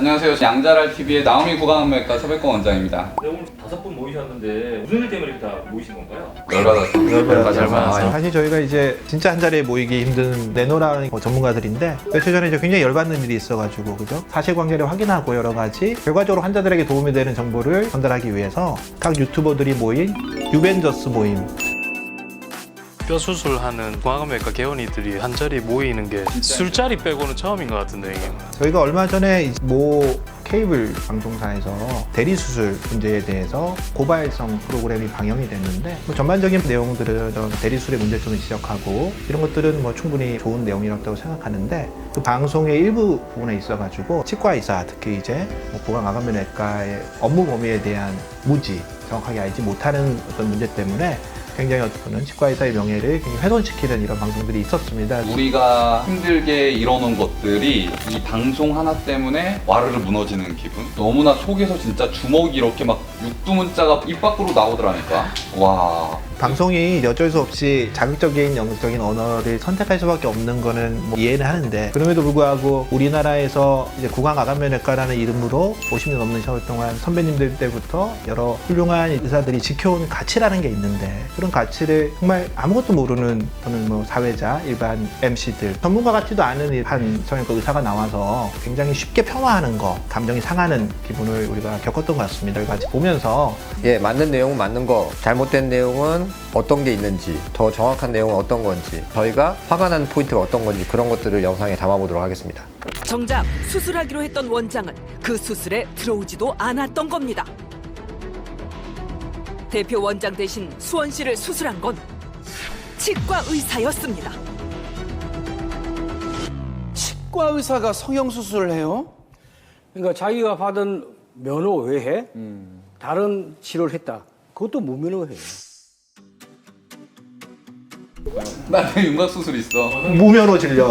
안녕하세요. 양자랄 TV의 나오미 구강외과 서백권 원장입니다. 네, 오늘 다섯 분 모이셨는데 무슨 일 때문에 이렇게 다 모이신 건가요? 열받았습니다. 열받았습니다. 사실 저희가 이제 진짜 한 자리에 모이기 힘든 내노라는 뭐 전문가들인데 며칠 전에 이제 굉장히 열받는 일이 있어가지고 그죠 사실관계를 확인하고 여러 가지 결과적으로 환자들에게 도움이 되는 정보를 전달하기 위해서 각 유튜버들이 모인 유벤져스 모임 뼈 수술하는 공학외과 개원이들이 한 자리 모이는 게 술자리 빼고는 처음인 것 같은데 이게 저희가 얼마 전에 모 케이블 방송사에서 대리 수술 문제에 대해서 고발성 프로그램이 방영이 됐는데 뭐 전반적인 내용들은 좀 대리 수술의 문제점을 지적하고 이런 것들은 뭐 충분히 좋은 내용이라고 생각하는데 그 방송의 일부 부분에 있어가지고 치과 의사 특히 이제 뭐 보강 아간면외과의 업무 범위에 대한 무지 정확하게 알지 못하는 어떤 문제 때문에 굉장히 어떤 치과 의사의 명예를 굉장히 훼손시키는 이런 방송들이 있었습니다. 우리가 힘들게 이뤄놓은 것들이 이 방송 하나 때문에 와르르 무너지는 기분? 너무나 속에서 진짜 주먹이 이렇게 막 육두문자가 입 밖으로 나오더라니까. 와. 방송이 어쩔 수 없이 자극적인 영적인 언어를 선택할 수밖에 없는 거는 뭐 이해는 하는데 그럼에도 불구하고 우리나라에서 이제 구강 아간면외과라는 이름으로 50년 넘는 세월 동안 선배님들 때부터 여러 훌륭한 의사들이 지켜온 가치라는 게 있는데 그런 가치를 정말 아무것도 모르는 저는 뭐 사회자 일반 MC들 전문가 같지도 않은 한 성형외과 의사가 나와서 굉장히 쉽게 폄하하는 거 감정이 상하는 기분을 우리가 겪었던 것 같습니다. 같이 보면서 예, 맞는 내용은 맞는 거, 잘못된 내용은 어떤 게 있는지, 더 정확한 내용은 어떤 건지, 저희가 화가 난 포인트가 어떤 건지 그런 것들을 영상에 담아보도록 하겠습니다. 정작 수술하기로 했던 원장은 그 수술에 들어오지도 않았던 겁니다. 대표 원장 대신 수원 씨를 수술한 건 치과 의사였습니다. 치과 의사가 성형 수술을 해요? 그러니까 자기가 받은 면허 외에 다른 치료를 했다. 그것도 무면허예요. 나는 윤곽 수술 있어. 무면허 진료.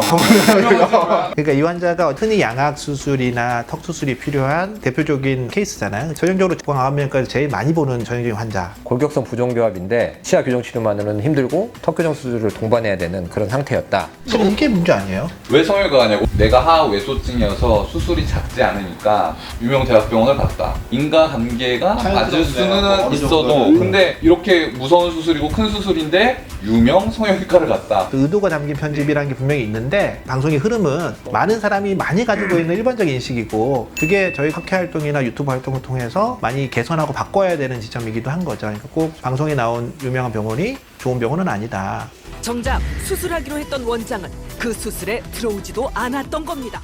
그러니까 이 환자가 흔히 양악 수술이나 턱 수술이 필요한 대표적인 케이스잖아요. 전형적으로 구강암면과에서 제일 많이 보는 전형적인 환자. 골격성 부종교합인데 치아 교정 치료만으로는 힘들고 턱 교정 수술을 동반해야 되는 그런 상태였다. 이게 문제 아니에요? 왜 성형외과 가 냐고? 내가 하외소증이어서 수술이 작지 않으니까 유명 대학병원을 갔다. 인과관계가 맞을 수는 있어도 근데 이렇게 무서운 수술이고 큰 수술인데 유명 성형 외과를 갔다. 그 의도가 담긴 편집이라는 게 분명히 있는데 방송의 흐름은 많은 사람이 많이 가지고 있는 일반적인 인식이고 그게 저희 학회 활동이나 유튜브 활동을 통해서 많이 개선하고 바꿔야 되는 지점이기도 한 거죠. 그러니까 꼭 방송에 나온 유명한 병원이 좋은 병원은 아니다. 정작 수술하기로 했던 원장은 그 수술에 들어오지도 않았던 겁니다.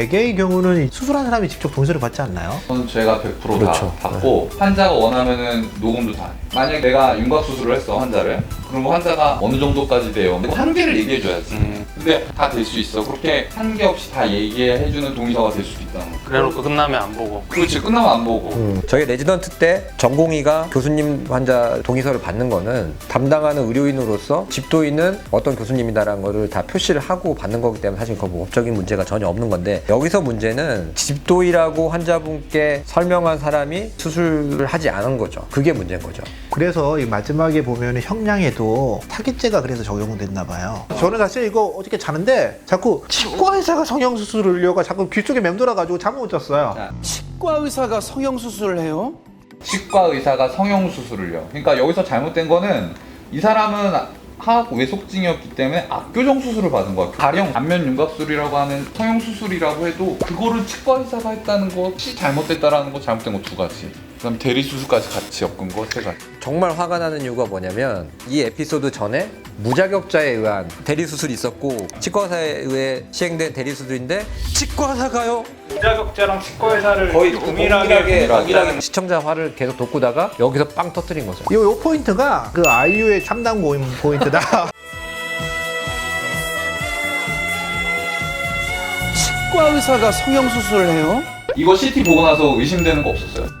대개의 경우는 이 수술한 사람이 직접 돈세를 받지 않나요? 그건 제가 100% 그렇죠. 다 받고 환자가 원하면은 녹음도 다 해. 만약에 내가 윤곽 수술을 했어 환자를 그러면 환자가 어느 정도까지 돼요 근데 한계를 얘기해 줘야지 음, 근데 다 될 수 있어. 그렇게 한계 없이 다 얘기해 주는 동의서가 될 수도 있다는 거. 그래놓고 끝나면 안 보고. 그렇지 끝나면 안 보고. 음, 저희 레지던트 때 전공의가 교수님 환자 동의서를 받는 거는 담당하는 의료인으로서 집도인은 어떤 교수님이다라는 거를 다 표시를 하고 받는 거기 때문에 사실 그 법적인 문제가 전혀 없는 건데 여기서 문제는 집도이라고 환자분께 설명한 사람이 수술을 하지 않은 거죠. 그게 문제인 거죠. 그래서 이 마지막에 보면 형량에도 타깃죄가 그래서 적용됐나 봐요. 저는 사실 이거 어떻게 자는데 자꾸 치과 의사가 성형 수술을려가 자꾸 귀 쪽에 맴돌아가지고 잠을 못 잤어요. 자, 치과 의사가 성형 수술을 해요? 치과 의사가 성형 수술을요 그러니까 여기서 잘못된 거는 이 사람은 하악 외속증이었기 때문에 악교정 수술을 받은 거야 가령 안면 윤곽술이라고 하는 성형 수술이라고 해도 그거를 치과 의사가 했다는 것이 잘못됐다라는 거 잘못된 거 두 가지 그다음 대리 수술까지 같이 엮은 거세 가지 정말 화가 나는 이유가 뭐냐면 이 에피소드 전에 무자격자에 의한 대리 수술이 있었고 치과사에 의해 시행된 대리 수술인데 치과사가요 무자격자랑 치과의사를 거의 동일하게 동일하게 시청자 화를 계속 돋구다가 여기서 빵 터뜨린 거죠. 요, 요 포인트가 그 아이유의 참담 모임 포인트다. 치과 의사가 성형 수술을 해요? 이거 CT 보고 나서 의심되는 거 없었어요?